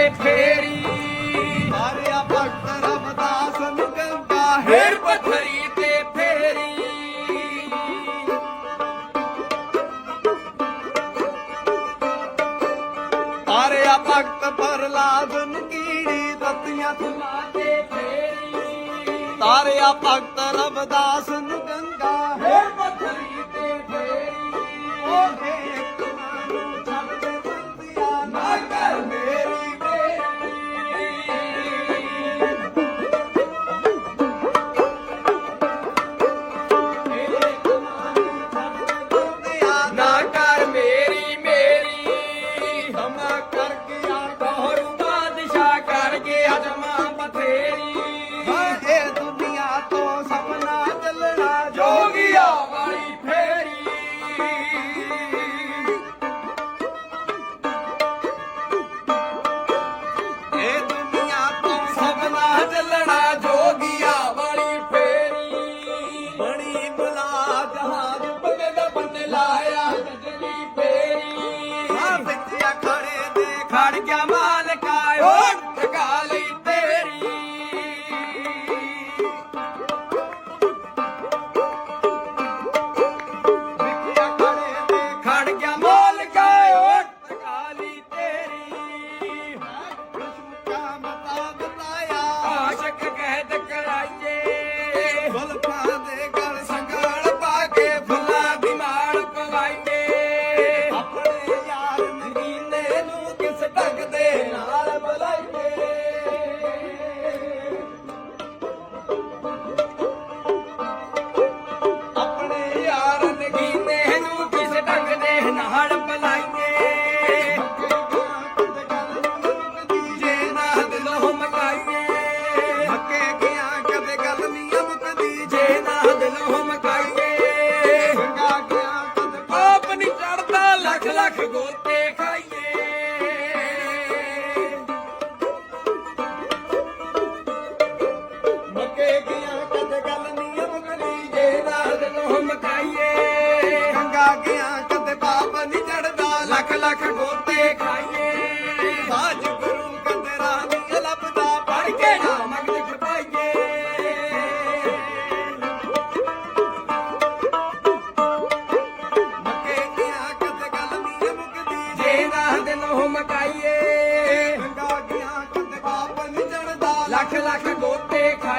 ਕੇ ਫੇਰੀ। ਮਾਰਿਆ ਭਗਤ ਰਮਦਾਸ ਨਿਕੰਦਾ ਹੇਰ ਪਥਰੀ ਤੇ ਫੇਰੀ। ਮਾਰਿਆ ਭਗਤ ਪ੍ਰਲਾਦਨ ਕੀੜੀ ਤਤੀਆਂ ਤੁਲਾ ਤੇ ਫੇਰੀ। ਤਾਰਿਆ ਭਗਤ ਰਮਦਾਸ ਨਿਕੰਦਾ ਹੇਰ ਪਥਰੀ ਤੇ ਫੇਰੀ। all upon them.